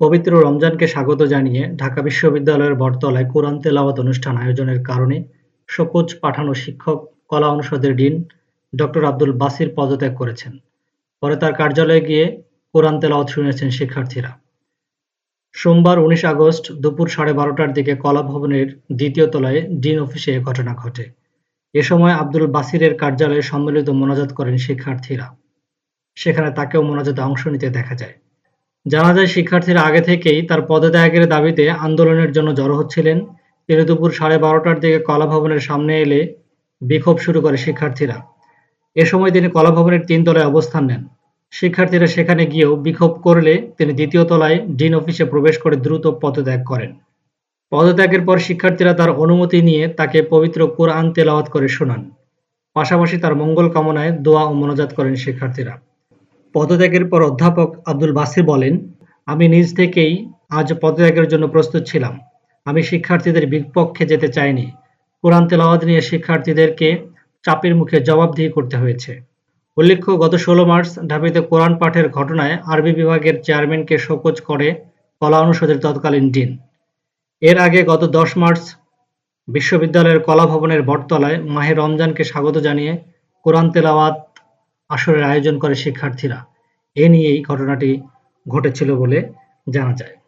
পবিত্র রমজানকে স্বাগত জানিয়ে ঢাকা বিশ্ববিদ্যালয়ের বটতলায় কোরআন তেলাওয়াত অনুষ্ঠান আয়োজনের কারণে শোকজ পাঠানো শিক্ষক কলা অনুষদের ডিন ডক্টর আব্দুল বাসির পদত্যাগ করেছেন। পরে তার কার্যালয়ে গিয়ে কোরআন তেলাওয়াত শুনেছেন শিক্ষার্থীরা। সোমবার উনিশ আগস্ট দুপুর সাড়ে বারোটার দিকে কলা ভবনের দ্বিতীয় তলায় ডিন অফিসে ঘটনা ঘটে। এ সময় আব্দুল বাসিরের কার্যালয়ে সম্মিলিত মোনাজাত করেন শিক্ষার্থীরা। সেখানে তাকেও মোনাজাতে অংশ নিতে দেখা যায়। জানা যায় শিক্ষার্থীরা আগে থেকেই তার পদত্যাগের দাবিতে আন্দোলনের জন্য জড়ো হচ্ছিলেন। তিনি দুপুর সাড়ে বারোটার দিকে কলা ভবনের সামনে এলে বিক্ষোভ শুরু করে শিক্ষার্থীরা। এ সময় তিনি কলা ভবনের তিন তলায় অবস্থান নেন। শিক্ষার্থীরা সেখানে গিয়েও বিক্ষোভ করলে তিনি দ্বিতীয় তলায় ডিন অফিসে প্রবেশ করে দ্রুত পদত্যাগ করেন। পদত্যাগের পর শিক্ষার্থীরা তার অনুমতি নিয়ে তাকে পবিত্র কোরআন তেলাওয়াত করে শোনান। পাশাপাশি তার মঙ্গল কামনায় দোয়া ও মনোজাত করেন শিক্ষার্থীরা। পদত্যাগের পর অধ্যাপক আব্দুল বাসির বলেন, আমি নিজ থেকেই আজ পদত্যাগের জন্য প্রস্তুত ছিলাম। আমি শিক্ষার্থীদের বিপক্ষে যেতে চাইনি। কোরআন তেলাওয়াত নিয়ে শিক্ষার্থীদেরকে চাপের মুখে জবাবদিহি করতে হয়েছে। উল্লেখ্য, গত ষোলো মার্চ ঢাবিতে কোরআন পাঠের ঘটনায় আরবি বিভাগের চেয়ারম্যানকে শোকজ করে কলা অনুষদের তৎকালীন ডিন। এর আগে গত দশ মার্চ বিশ্ববিদ্যালয়ের কলা ভবনের বটতলায় মাহে রমজানকে স্বাগত জানিয়ে কোরআন তেলাওয়াত আসরের আয়োজন করে শিক্ষার্থীরা। এ নিয়েই ঘটনাটি ঘটেছিল বলে জানা যায়।